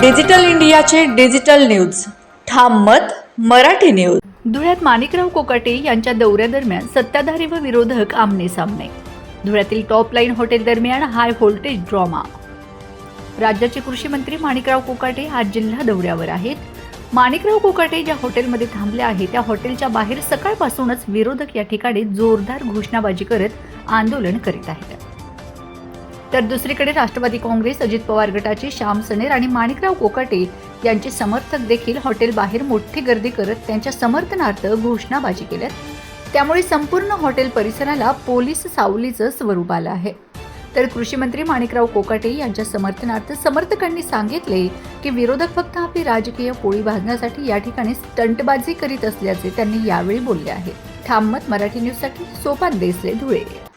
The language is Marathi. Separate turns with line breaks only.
डिजिटल इंडियाचे डिजिटल न्यूज. ठाम मत मराठी न्यूज.
धुळ्यात माणिकराव कोकाटे यांच्या दौऱ्यादरम्यान सत्ताधारी व विरोधक आमने सामने. धुळ्यातील टॉप लाईन हॉटेल दरम्यान हाय व्होल्टेज ड्रामा. राज्याचे कृषी मंत्री माणिकराव कोकाटे आज जिल्हा दौऱ्यावर आहेत. माणिकराव कोकाटे ज्या हॉटेलमध्ये थांबले आहे त्या हॉटेलच्या बाहेर सकाळपासूनच विरोधक या ठिकाणी जोरदार घोषणाबाजी करत आंदोलन करीत आहेत. तर दुसरीकडे राष्ट्रवादी काँग्रेस अजित पवार गटाचे श्याम सनेर आणि माणिकराव कोकाटे यांचे समर्थक देखील हॉटेल बाहेर मोठी गर्दी करत त्यांच्या समर्थनार्थ घोषणाबाजी केल्यात. त्यामुळे संपूर्ण हॉटेल परिसराला पोलीस सावलीचं स्वरूप आलं आहे. तर कृषी मंत्री माणिकराव कोकाटे यांच्या समर्थनार्थ समर्थकांनी सांगितले की विरोधक फक्त आपली राजकीय पोळी भाजण्यासाठी या ठिकाणी स्टंटबाजी करीत असल्याचे त्यांनी यावेळी बोलले आहे. ठाममत मराठी न्यूजसाठी सोपान देसले धुळे.